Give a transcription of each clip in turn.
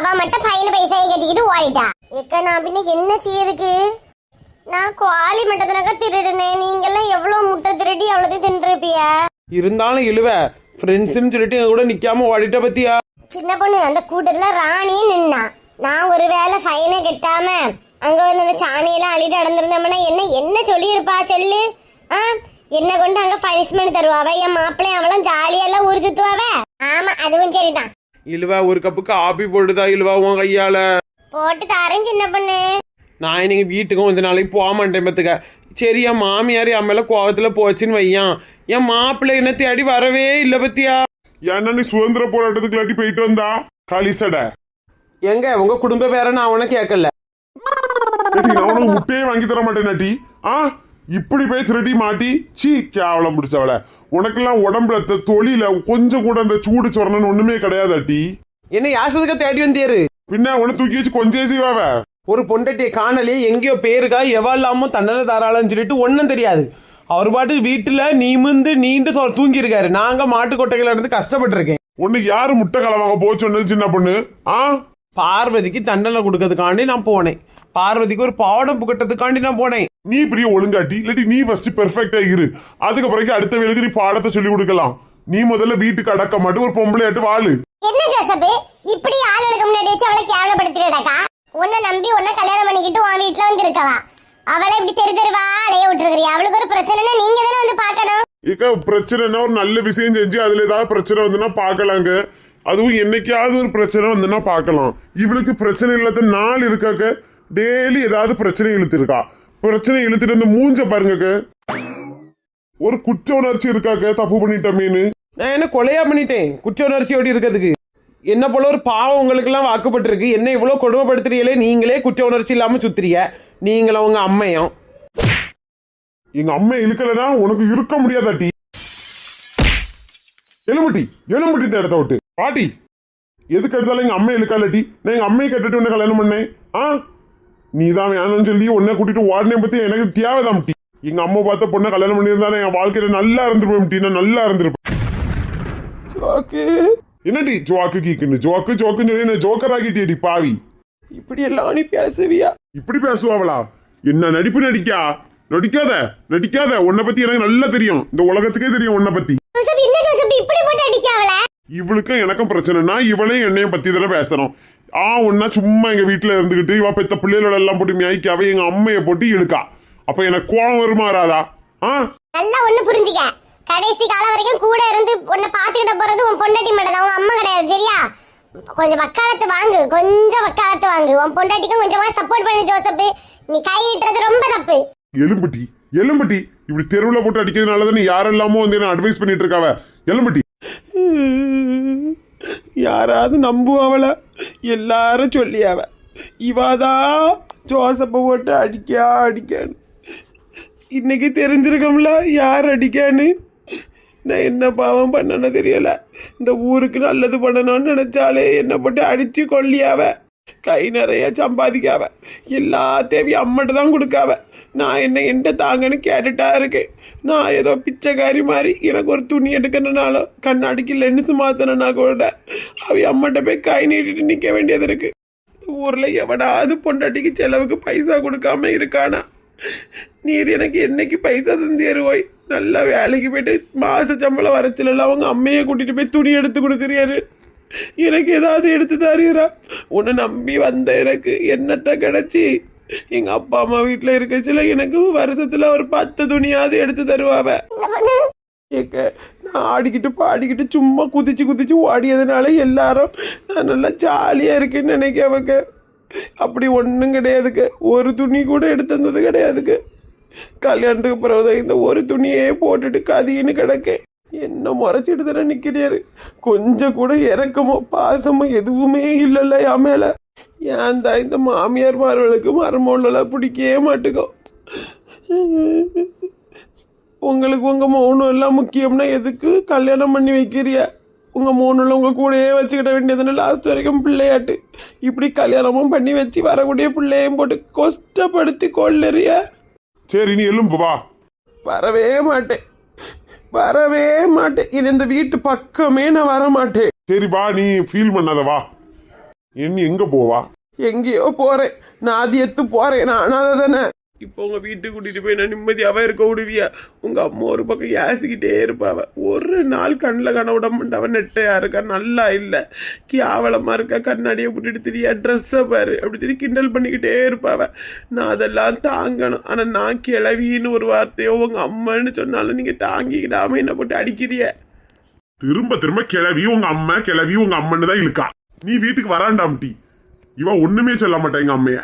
அவ மட்டும் பையன் பைசாயை கட்டிக்கிட்டு ஓடிட்டா. எக்க நான் பின்ன என்ன செய்யறதுக்கு? நான் குவாலி மட்டத்தினக்கா திருடுனேன் நீங்கெல்லாம் எவ்வளவு முட்டை திருடி அவ்வளோத்தையும் தின்றுருப்பிய? இருந்தாலும் இழுவ. ஃப்ரெண்ட்ஸ்னு சொல்லிட்டு எங்க கூட நிக்காம ஓடிட்ட பத்தியா? சின்ன பொண்ணு அந்த கூட்டத்துல ராணியும் நின்னா. நான் ஒரு வேளை ஃபைனை கட்டாம அங்க வந்து அந்த சாணியெல்லாம் அள்ளிட்டு நடந்திருந்தோம்னா என்ன என்ன சொல்லியிருப்பா சொல்லு? ஆ? என்ன கொண்டு அங்க பனிஷ்மெண்ட் தருவாவ? என் மாப்பிள்ளை அவளும் ஜாலியெல்லாம் ஊர் சுத்துவாவ? ஆமா அதுவும் சரிதான். இழுவா ஒரு கப்பு காப்பி போட்டுதா இழுவா உன் கையால? போட்டு தாரேன் சின்ன பொண்ணு. நான் இன்னைக்கு வீட்டுக்கும் கொஞ்ச நாளைக்கு போக மாட்டேன் பத்துக்க. சரி என் மாமியார் என் மேல கோவத்துல போச்சுன்னு வையான். என் மாப்பிள்ளை என்ன தேடி வரவே இல்லை பத்தியா? ஏன்னா நீ சுதந்திர போராட்டத்துக்கு இல்லாட்டி போயிட்டு வந்தா? களிசடை எங்க உங்க குடும்ப பேர நான் அவனை கேட்கல. நான் உனக்கு முட்டையே வாங்கி தர மாட்டேன் டி ஆ? இப்படி போய் திருடி மாட்டி சீ கேவலம் பிடிச்சவள உனக்கெல்லாம் உடம்புல தொழில கொஞ்சம் கூட அந்த சூடு சொரணன்னு ஒண்ணுமே கிடையாது டி என்ன யாசதுக்க தேடி வந்தியாரு? பின்ன உன தூக்கி வச்சு கொஞ்சம் செய்வாவ ஒரு பொண்டட்டியை காணலையே எங்கேயோ பேருக்கா எவா இல்லாம தண்டனை தாராளன்னு சொல்லிட்டு ஒன்றும் தெரியாது. அவர் பாட்டுக்கு வீட்டுல நீமிந்து நீண்டு தூங்கி இருக்காரு நாங்க மாட்டு கொட்டைகளை இருந்து கஷ்டப்பட்டிருக்கேன். உனக்கு யாரு முட்டை கலவாங்க போச்சு சின்ன பொண்ணு? ஆ? பார்வதிக்கு தண்டனை கொடுக்கறதுக்காண்டி நான் போனேன். பார்வதிக்கு ஒரு பாவடம் புகட்டதுக்காண்டி நான் போனேன். நீ பெரிய ஒழுங்காட்டி இல்லாட்டி நீ ஃபர்ஸ்ட் பெர்ஃபெக்டா இரு. அதுக்கப்புறம் அடுத்த வேலைக்கு நீ பாடத்தை சொல்லி கொடுக்கலாம். நீ முதல்ல வீட்டுக்கு அடக்க மாட்டு ஒரு பொம்பளையாட்டு வாழு. என்ன ஜோசப் இப்படி ஆளுகளுக்கு முன்னாடி வச்சு அவளை கேவலப்படுத்திடக்கா உன்னை நம்பி உன்னை கல்யாணம் பண்ணிக்கிட்டு உன் வீட்டுல வந்து இருக்கவா அவளை இப்படி தெரு தெருவா அலைய விட்டுருக்கிறியா அவளுக்கு ஒரு பிரச்சனைனா நீங்க தானே வந்து பார்க்கணும். இக்க பிரச்சனைனா ஒரு நல்ல விஷயம் செஞ்சு அதுல ஏதாவது பிரச்சனை வந்துன்னா பார்க்கலாங்க. அதுவும் என்னைக்காவது ஒரு பிரச்சனை வந்துன்னா பார்க்கலாம். இவளுக்கு பிரச்சனை இல்லாத நாள் இருக்காக்க டெய்லி ஏதாவது பிரச்சனை இழுத்துருக்கா. பிரச்சனை இழுத்துட்டு அந்த மூஞ்ச பாருங்கக்க. ஒரு குற்ற உணர்ச்சி இருக்காக்க? தப்பு பண்ணிட்டமேனு நான் என்ன கொலையா பண்ணிட்டேன்? குற்ற உணர்ச்சி எப்படி இருக்கிறதுக்கு? என்ன போல ஒரு பாவம் உங்களுக்கெல்லாம் வாக்குப்பட்டிருக்கு. என்ன இவ்வளோ கொடுமைப்படுத்துறீங்களே? நீங்களே குற்ற உணர்ச்சி இல்லாம சுத்துறீங்க. நீங்களும் உங்க அம்மையும். எங்க அம்மா இழுக்கலனா உனக்கு இருக்க முடியாதாட்டி? எலும்பட்டி எலும்பட்டி இந்த இடத்த விட்டு. பாட்டி எதுக்கு எடுத்தாலும் எங்க அம்மா இழுக்காலட்டி நான் எங்க அம்மையை கட்டிட்டு உன்னை கல்யாணம் பண்ணேன். ஆ? நீ தான் வேணும்னு சொல்லி உன்னை கூட்டிட்டு ஓடனே பத்தி எனக்கு தேவைதான் டி எங்க அம்மா பார்த்த பொண்ணை கல்யாணம் பண்ணியிருந்தா என் வாழ்க்கையில நல்லா இருந்திருப்பேன் டி நான் நல்லா இருந்திருப்பேன். ஜோக்கு என்னடி ஜோக்கு கீக்குன்னு? ஜோக்கு ஜோக்குன்னு சொல்லி என்ன ஜோக்கர் ஆகிட்டியடி பாவி. இப்படி எல்லாம் நீ பேசுவியா? இப்படி பேசுவாங்களா என்ன நடிப்பு நடிக்கா? நடிக்காத நடிக்காத. உன்னை பத்தி எனக்கு நல்லா தெரியும். இந்த உலகத்துக்கே தெரியும் உன்னை பத்தி. என்ன இவளுக்கும் எனக்கும் பிரச்சனைனா இவளையும் என்னையும் பத்தி தானே பேசணும். ஆ ஒன்னா சும்மா எங்க வீட்டுல இருந்துகிட்டு இவ பெத்த பிள்ளைகள எல்லாம் போட்டு மியாய்க்காவ எங்க அம்மைய போட்டு இழுக்கா. அப்ப எனக்கு கோவம் வருமா வராதா ஆ? நல்லா ஒண்ணு புரிஞ்சுக்க. கடைசி காலம் வரைக்கும் கூட இருந்து உன்னை பாத்துக்கிட்ட போறது உன் பொண்டாட்டி மட்டும் தான் உன் அம்மா கிடையாது சரியா? கொஞ்சம் வக்காலத்து வாங்கு கொஞ்சம் வக்காலத்து வாங்கு. உன் பொண்டாட்டிக்கும் கொஞ்சமா சப்போர்ட் பண்ணு ஜோசப் நீ கை இட்டுறது ரொம்ப தப்பு. எலும்பட்டி எலும்பட்டி. இப்படி தெருவுல போட்டு அடிக்கிறதுனால தானே யாரெல்லாமோ வந்து என்ன அட்வைஸ் பண்ணிட்டு இருக்காவ. எலும்பட்டி. யாராவது நம்புவாவள எல்லாரும் சொல்லியாவ இவாதான் ஜோசப்பை போட்டு அடிக்கா அடிக்கான்னு. இன்னைக்கு தெரிஞ்சிருக்கோம்ல யார் அடிக்கான்னு. நான் என்ன பாவம் பண்ணனு தெரியல. இந்த ஊருக்கு நல்லது பண்ணணும்னு நினைச்சாலே என்ன போட்டு அடிச்சு கொல்லியாவ. கை நிறைய சம்பாதிக்காவ. எல்லாத்தையும் அம்மட்டு தான் கொடுக்காவ. நான் என்ன என்கிட்ட தாங்கன்னு கேட்டுட்டா இருக்கேன் நான் ஏதோ பிச்சைக்காரி மாதிரி எனக்கு ஒரு துணி எடுக்கணுனாலும் கண்ணாடிக்கு லென்ஸ் மாத்தணும்னா கூட அவ அம்மட்ட போய் கை நீட்டிட்டு நிற்க வேண்டியது இருக்கு. ஊரில் எவனாவது பொண்டாட்டிக்கு செலவுக்கு பைசா கொடுக்காம இருக்கானா? நீர் எனக்கு என்னைக்கு பைசா தந்தேருவோய் நல்லா வேலைக்கு போயிட்டு மாச சம்பளம் வரச்சில அவங்க அம்மையை கூட்டிட்டு போய் துணி எடுத்து கொடுக்குறியாரு? எனக்கு ஏதாவது எடுத்து தருகிறா உன்னை நம்பி வந்த எனக்கு என்னத்தை கிடைச்சி? எங்க அப்பா அம்மா வீட்டுல இருக்கச்சில எனக்கு வருஷத்துல ஒரு பத்து துணியாவது எடுத்து தருவாவ. ஏக்க நான் ஆடிக்கிட்டு பாடிக்கிட்டு சும்மா குதிச்சு குதிச்சு ஓடியதுனால எல்லாரும் நான் நல்லா ஜாலியாக இருக்கேன்னு நினைக்கவங்க அப்படி ஒன்றும் கிடையாதுக்கு. ஒரு துணி கூட எடுத்து வந்தது கிடையாதுக்கு. கல்யாணத்துக்கு பிறகு இந்த ஒரு துணியே போட்டுட்டு கதின்னு கிடக்கேன். என்ன முறைச்சிட்டு தானே நிற்கிறாரு கொஞ்சம் கூட இறக்கமோ பாசமோ எதுவுமே இல்லைல்ல என் மேலே. ஏன் தான் இந்த மாமியார் மார்களுக்கு மருமகளெல்லாம் பிடிக்கவே மாட்டுக்கும் உங்களுக்கு உங்க மௌனம் எல்லாம் முக்கியம்னா எதுக்கு கல்யாணம் பண்ணி வைக்கிறிய? உங்க மௌனில் உங்க கூடயே வச்சுக்கிட வேண்டியதுன்னு லாஸ்ட் வரைக்கும் பிள்ளையாட்டு. இப்படி கல்யாணமும் பண்ணி வச்சு வரக்கூடிய பிள்ளையும் போட்டு கஷ்டப்படுத்தி கொள்ளறிய? சரி நீ எலும்பு வா. வரவே மாட்டேன். வரவே மாட்டேன். இனி இந்த வீட்டு பக்கமே நான் வர மாட்டேன் சரி வா நீ ஃபீல் பண்ணாத வா. என்ன எங்க போவா? எங்கேயோ போறேன். நான் அது எத்து போறேன். நான் அனாதை தானே. இப்போ உங்க வீட்டுக்கு கூட்டிட்டு போய் நான் நிம்மதியாவே இருக்க விடுவியா? உங்க அம்மா ஒரு பக்கம் ஏசிக்கிட்டே இருப்பாவ. ஒரு நாள் கண்ணில் கண்ண விட மாட்டாவ நெட்டையா இருக்கா? நல்லா இல்லை. கேவலமா இருக்கா? கண்ணாடியை விட்டுட்டு திரியா? ட்ரெஸ்ஸை பாரு. அப்படி சொல்லி கிண்டல் பண்ணிக்கிட்டே இருப்பாவ. நான் அதெல்லாம் தாங்கணும். ஆனா நான் கிளவின்னு ஒரு வார்த்தையோ உங்க அம்மான்னு சொன்னாலும் நீங்க தாங்கிக்கிடாம என்ன போட்டு அடிக்கிறிய? திரும்ப திரும்ப கிளவி உங்க அம்மா கிளவி உங்க அம்மன்னு தான் இழுக்கா. நீ வீட்டுக்கு வராண்டாம் டி இவ ஒண்ணுமே சொல்ல மாட்டா எங்க அம்மைய.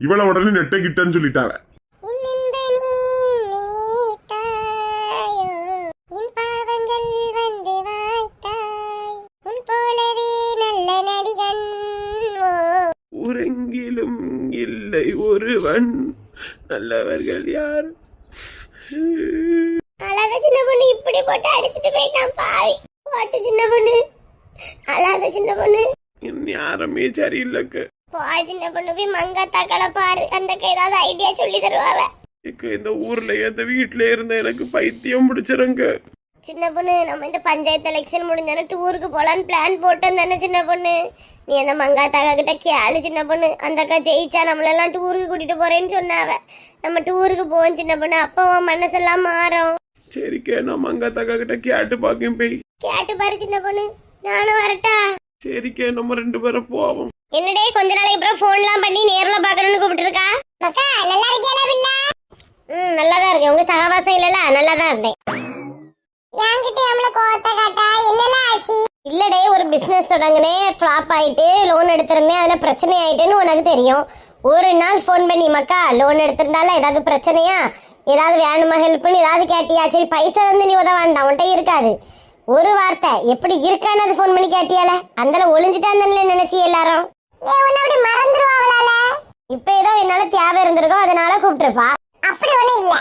இவள உடனே நெட்டை கிட்டன்னு சொல்லிட்டாவ. ஊரெங்கிலும் இல்லை ஒருவன். நல்லவர்கள் யார்? அழாத சின்ன பொண்ணு இப்படி போட்டு அடிச்சிட்டு போயிட்டான் பாவி. போட்டு சின்ன பொண்ணு. அழாத சின்ன பொண்ணு. யாருமே சரியில்லைக்கு. போய் சின்ன பொண்ணு போய் மங்காத்தாக்களை பாரு. அந்த ஏதாவது ஐடியா சொல்லி தருவாவ? இந்த ஊர்ல இந்த வீட்ல இருந்த எனக்கு பைத்தியம் பிடிச்சிருங்க. சின்ன பொண்ணு நம்ம இந்த பஞ்சாயத்து எலெக்ஷன் முடிஞ்சானே டூருக்கு போலான்னு பிளான் போட்டோம் தானே சின்ன பொண்ணு? நீ அந்த மங்காத்தாக்கா கிட்ட கேளு சின்ன பொண்ணு. அந்த அக்கா ஜெயிச்சா நம்மளெல்லாம் டூருக்கு கூட்டிட்டு போறேன்னு சொன்னாவ. நம்ம டூருக்கு போவோம் சின்ன பொண்ணு. அப்போ மனசெல்லாம் மாறும். சரிக்கே நான் மங்காத்தாக்கா கிட்ட கேட்டு பார்க்கும் போய். கேட்டு பாரு சின்ன பொண்ணு. நானும் வரட்டா? சரிக்கே நம்ம ரெண்டு பேரும் போவோம். என்னடே கொஞ்ச நாளைக்கு அப்புறம் ஃபோன்லாம் பண்ணி நேர்ல பார்க்கணும்னு கூப்பிட்டுருக்கா? மக்கா நல்லா இருக்கியால பிள்ளை ம் நல்லா தான் இருக்கேன். உங்க சகவாசம் இல்லல நல்லா தான் இருந்தேன். என்கிட்ட எவ்வளவு கோவத்தை காட்டா? என்னலாம் ஆச்சு? இல்லடே ஒரு பிசினஸ் தொடங்கினேன் ஃப்ளாப் ஆயிட்டு லோன் எடுத்திருந்தேன் அதுல பிரச்சனை ஆயிட்டுன்னு உனக்கு தெரியும். ஒரு நாள் ஃபோன் பண்ணி மக்கா லோன் எடுத்திருந்தால ஏதாவது பிரச்சனையா? ஏதாவது வேணுமா ஹெல்ப்னு ஏதாவது கேட்டியா? சரி பைசா வந்து நீ உதவ வேண்டாம் உன்கிட்ட இருக்காது. ஒரு வார்த்தை எப்படி இருக்கான்னு ஃபோன் பண்ணி கேட்டியால? அந்தல ஒளிஞ்சிட்டான்னு நினைச்சி எல்லாரும். இப்ப ஏதோ என்னால தேவை இருந்திருக்கும் அதனால கூப்பிட்டுருப்பா. அப்படி ஒண்ணும் இல்ல.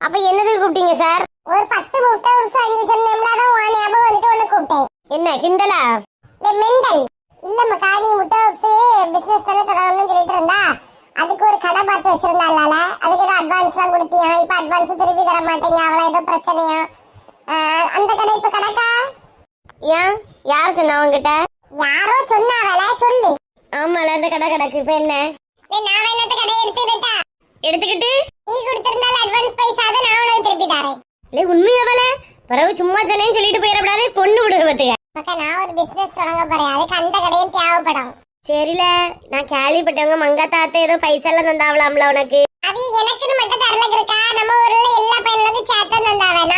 அப்ப என்னதுக்கு கூப்பிட்டீங்க சார் ஒரு பத்து முட்டை வாங்கி சொன்னேன்ல அதான் உன் ஞாபகம் வந்துட்டு ஒண்ணு கூப்பிட்டேன். என்ன கிண்டலா? மெண்டல். இல்ல மக்கா நீ முட்டை பிசினஸ் தானே தொடங்கணும்னு சொல்லிட்டு இருந்தா? அதுக்கு ஒரு கடை பார்த்து வச்சிருந்தால அதுக்கு ஏதோ அட்வான்ஸ் எல்லாம் கொடுத்தியா? இப்ப அட்வான்ஸ் திருப்பி தர மாட்டீங்க அவள ஏதோ பிரச்சனையா? அந்த கடை இப்ப கணக்கா? ஏன்? யார் சொன்னா உங்ககிட்ட யாரோ சொன்னாவல சொல்லு. ஆமால அந்த கடை கிடக்கு. இப்ப என்ன? நான் வேணாத்த கடை எடுத்துக்கிட்டா எடுத்துக்கிட்டு? நீ கொடுத்திருந்தால அட்வான்ஸ் பைசா அதை நான் உனக்கு திருப்பி தரேன். இல்லை உண்மையாவல பிறகு சும்மா சொன்னேன்னு சொல்லிட்டு போயிடக்கூடாது. பொண்ணு விடுங்க பத்துக்க மக்கா நான் ஒரு பிசினஸ் தொடங்க போறேன். அதுக்கு அந்த கடையும் தேவைப்படும். சரில. நான் கேள்விப்பட்டவங்க மங்காத்தாத்த ஏதோ பைசா எல்லாம் தந்தாவலாம்ல உனக்கு. அது எனக்குன்னு மட்டும் தரல இருக்கா நம்ம ஊர்ல எல்லா பையனுக்கும் சேர்த்து தந்தாவ.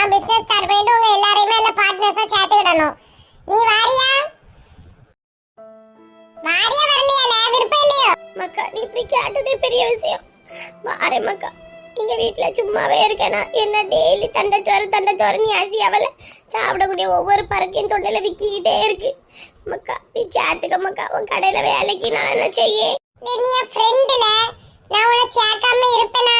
கேட்டதே பெரிய விஷயம். வாரே மக்கா எங்க வீட்ல சும்மாவே இருக்கேனா? என்ன டெய்லி தண்டச்சோறு தண்டச்சோறு நீ ஆசி அவள சாப்பிடக்கூடிய ஒவ்வொரு பறக்கையும் தொண்டையில விக்கிக்கிட்டே இருக்கு. மக்கா நீ சேர்த்துக்க மக்கா உன் கடையில வேலைக்கு நான் என்ன செய்ய? நீ என் ஃப்ரெண்டுல நான் உன்னை சேர்க்காம இருப்பேனா?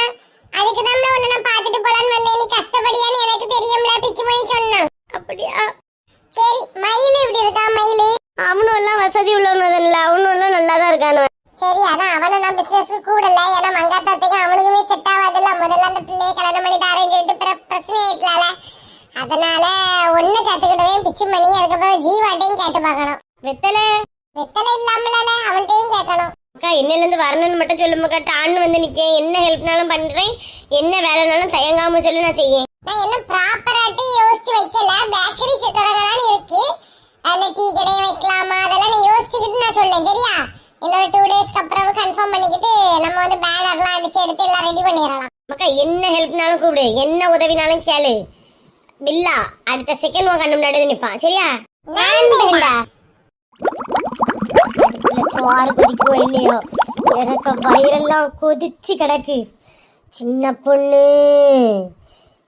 அதுக்கு தான் உன்னை நான் பார்த்துட்டு போலான்னு வந்தேன். நீ கஷ்டப்படியான்னு எனக்கு தெரியும்ல பிச்சு மணி சொன்னான் அப்படியா? சரி மயில் எப்படி இருக்கா மயில்? அவனும் எல்லாம் வசதி உள்ளவனதுல அவனும் எல்லாம் நல்லா தான் இருக்கானு சரி அதான் அவனை நான் பிசினஸ் கூடல ஏன்னா மங்காத்தாத்துக்கு அவனுக்குமே செட் ஆகாதுல்ல. முதல்ல அந்த பிள்ளையை கல்யாணம் பண்ணி தரேன்னு சொல்லிட்டு பிற- பிரச்சனை ஆயிக்கலாம்ல அதனால ஒண்ணு சேர்த்துக்கிட்டவே பிச்சு மணி அதுக்கப்புறம் ஜீவாட்டையும் கேட்டு பார்க்கணும். வெத்தலை? வெத்தலை இல்லாமல அவன்கிட்டயும் கேட்கணும். அக்கா இன்னையில இருந்து வரணும்னு மட்டும் சொல்லுமாக்கா டான்னு வந்து நிக்கேன். என்ன ஹெல்ப்னாலும் பண்றேன். என்ன வேலைனாலும் தயங்காம சொல்லி நான் செய்யேன். நான் என்ன ப்ராப்பராட்டி யோசிச்சு வைக்கல. பேக்கரி தொடங்கலாம்னு இருக்கு. அதுல டீ கடையை வைக்கலாமா? அதெல்லாம் நான் யோசிச்சுக்கிட்டு நான் சொல்லேன் சரியா? இன்னொரு டூ டேஸ்க்கு அப்புறம் கன்ஃபார்ம் பண்ணிக்கிட்டு நம்ம வந்து பேனர்லாம் அடிச்சு எடுத்து எல்லாம் ரெடி பண்ணிடலாம். மக்கா என்ன ஹெல்ப்னாலும் கூப்பிடு. என்ன உதவினாலும் கேளு. பில்லா அடுத்த செகண்ட் உன் கண்ணு முன்னாடி நிப்பான். சரியா? சோறு கொதிக்கோ இல்லையோ? எனக்கு வயிறெல்லாம் கொதிச்சு கிடக்கு. சின்ன பொண்ணு.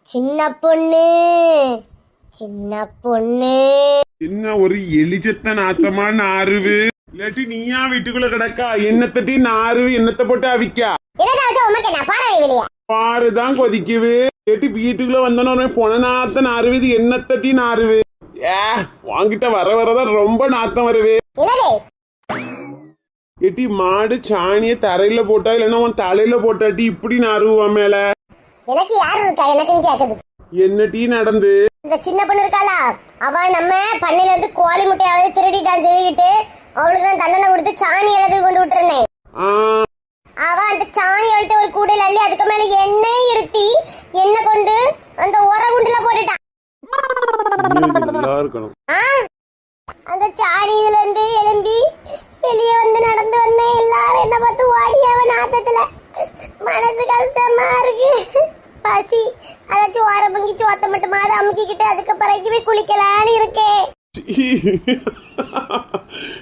சின்ன பொண்ணு. சின்ன பொண்ணு. என்ன ஒரு எலிச்சத்த நாத்தமா நாறுவு இல்லாட்டி நீயா வீட்டுக்குள்ள கிடக்கா? என்னத்தட்டி நாறுவு என்னத்த போட்டு அவிக்கா? பாருதான் கொதிக்குது. கேட்டு வீட்டுக்குள்ள வந்தோன்னு பொன நாத்த நாறுவு இது என்னத்தட்டி நாறுவு ஏ வாங்கிட்ட வர வரதான் ரொம்ப நாத்தம் வருது. என்னது? கேட்டி மாடு சாணிய தரையில போட்டா இல்லைன்னா உன் தலையில போட்டாட்டி இப்படி நாறுவா மேல. எனக்கு யாரு இருக்கா? எனக்கும் கேக்குது. என்ன டீ நடந்து. இந்த சின்ன பொண்ணு இருக்காளா? அவ நம்ம பண்ணையில இருந்து கோழி முட்டையாவது திருடிட்டான்னு சொல்லிக்கிட்டு அவளுக்கு நான் தண்டனை கொடுத்து சாணி எழுதி கொண்டு விட்டுருந்தேன். அவ அந்த சாணி எழுத்த ஒரு கூடையில் அள்ளி அதுக்கு மேல எண்ணெய் இருத்தி எண்ணெய் கொண்டு அந்த உர குண்டுல போட்டுட்டான் அந்த சாணி இதுல இருந்து எழும்பி வெளியே வந்து நடந்து வந்தேன் எல்லாரும் என்ன பார்த்து ஓடியாவ நாத்தத்துல மனசு கஷ்டமா இருக்கு பசி அதாச்சும் ஓர பங்கி சோத்த அமுக்கிக்கிட்டு அதுக்கு பிறகு போய் குளிக்கலான்னு இருக்கேன்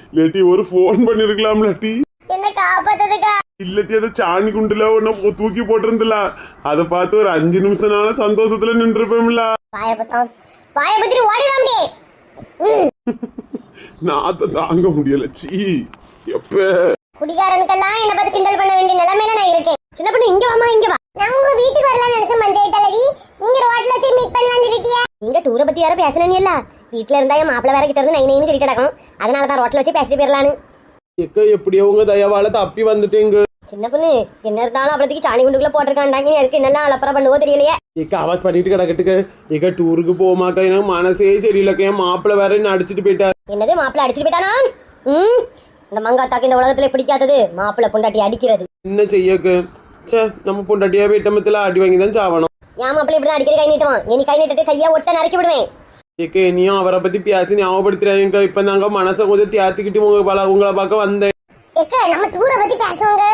இல்லாட்டி ஒரு ஃபோன் பண்ணிருக்கலாம் இல்லாட்டி என்ன காப்பாத்ததுக்கா. இல்லாட்டி அதை சாணி குண்டுல ஒன்னு தூக்கி போட்டிருந்துல அதை பார்த்து ஒரு அஞ்சு நிமிஷம் நாள சந்தோஷத்துல நின்றுப்போம்ல பாயபத்தம் பாயபத்திரி ஓடிடாமடே ம். நாத்த தாங்க முடியல சீ எப்ப? குடிகாரனுக்கெல்லாம் என்ன பார்த்து கிண்டல் பண்ண வேண்டிய நிலைமையில நான் இருக்கேன். சின்ன பொண்ணு இங்க வாமா இங்க வா. நான் உங்க வீட்டுக்கு வரலாம் நினைச்ச மஞ்சள் தலைவி நீங்க ரோட்ல வச்சு மீட் பண்ணலாம் சொல்லிட்டியா. நீங்க டூரை பத்தி யாரும் பேசணும் இல்ல. வீட்ல இருந்தா என் மாப்பிள்ள வேற கிட்ட இருந்து நை நைன்னு சொல்லிட்டு கிடக்கும் அதனால தான் ரோட்ல வச்சு பேசிட்டு போயிடலான்னு எக்க எப்படியோ உங்க தயவால தப்பி வந்துட்டேங்க. சின்ன பொண்ணு என்ன இருந்தாலும் அவ்வளோத்துக்கு சாணி குண்டுக்குள்ள போட்டிருக்காண்டாங்க. அதுக்கு என்னெல்லாம் அலப்பற பண்ணுவோ தெரியலையே. எக்க ஆவாஸ் பண்ணிட்டு கிடக்கட்டுக்க. எக்க டூருக்கு போமாக்கா எனக்கு மனசே சரியில்லக்க. என் மாப்பிள்ள வேற என்ன அடிச்சிட்டு போயிட்டா? என்னது மாப்பிள்ள அடிச்சிட்டு போயிட்டானா? ம்? இந்த மங்காத்தாக்கு இந்த உலகத்துல பிடிக்காதது மாப்பிள்ள பொண்டாட்டி அடிக்கிறது. என்ன செய்யக்கு? ச்சே நம்ம பொண்டாட்டியா வீட்டமத்துல அடி வாங்கி தான் சாவணும். என் மாப்பிள்ள இப்படி அடிக்கடி கை நீட்டுவான். இனி கை நீட்டிட்டு கையை ஒட்ட நறுக்கி விடுவேன். ஏக்க இனியும் அவரை பத்தி பேசி ஞாபகப்படுத்துறாங்க இப்ப நாங்க மனசை கொஞ்சம் தேத்திக்கிட்டு உங்க பல உங்களை பார்க்க வந்தேன். எக்க நம்ம டூரை பத்தி பேசுவாங்க.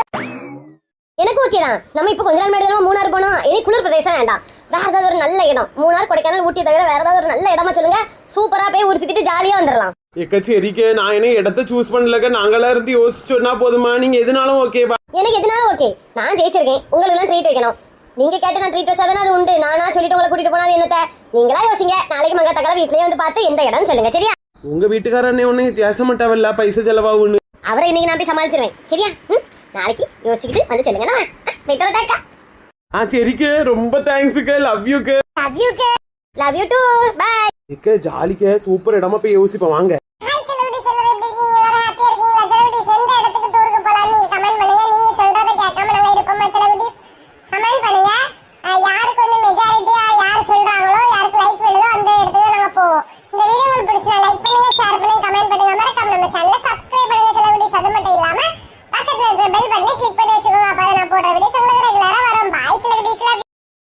எனக்கு ஓகே தான். நம்ம இப்போ கொஞ்ச நாள் முன்னாடி தான் மூணார் போனோம். இனி குளிர் பிரதேசம் வேண்டாம். வேற ஏதாவது ஒரு நல்ல இடம். மூணார் கொடைக்கானல் ஊட்டி தவிர வேற ஏதாவது ஒரு நல்ல இடமா சொல்லுங்க. சூப்பரா போய் ஊர் சுத்திட்டு ஜாலியா வந்துடலாம் ஏக்க சரிக்க. நான் என்ன இடத்த சூஸ் பண்ணலக்க. நாங்களா இருந்து யோசிச்சோன்னா போதுமா? நீங்க எதுனாலும் ஓகேப்பா எனக்கு எதுனாலும் ஓகே நான் ஜெயிச்சிருக்கேன். உங்களுக்கு எல்லாம் ட்ரீட் வைக்கணும். நீங்க கேட்டு நான் ட்ரீட் வச்சாதானே அது உண்டு. நானா சொல்லிட்டு உங்களை கூட்டிட்டு போனா என்னத்த? நீங்களா யோசிங்க. நாளைக்கு மங்க தக்கல வீட்லயே வந்து பார்த்து எந்த இடம் சொல்லுங்க சரியா? உங்க வீட்டுக்காரனே ஒண்ணு பேச மாட்டாவல்ல பைசா செலவாகுன்னு அவரை இன்னைக்கு நான் போய் சமாளிச்சிருவேன் சரியா? நாளைக்கு யோசிச்சுக்கிட்டு வந்து சொல்லுங்க நான் போயிட்டு வரட்டாக்கா ஆ சரிக்க. ரொம்ப தேங்க்ஸுக்கு. Love யூக்கு love you love you too bye ஏக்க ஜாலிக்க. சூப்பர் இடமா போய் யோசிப்போம். வாங்க.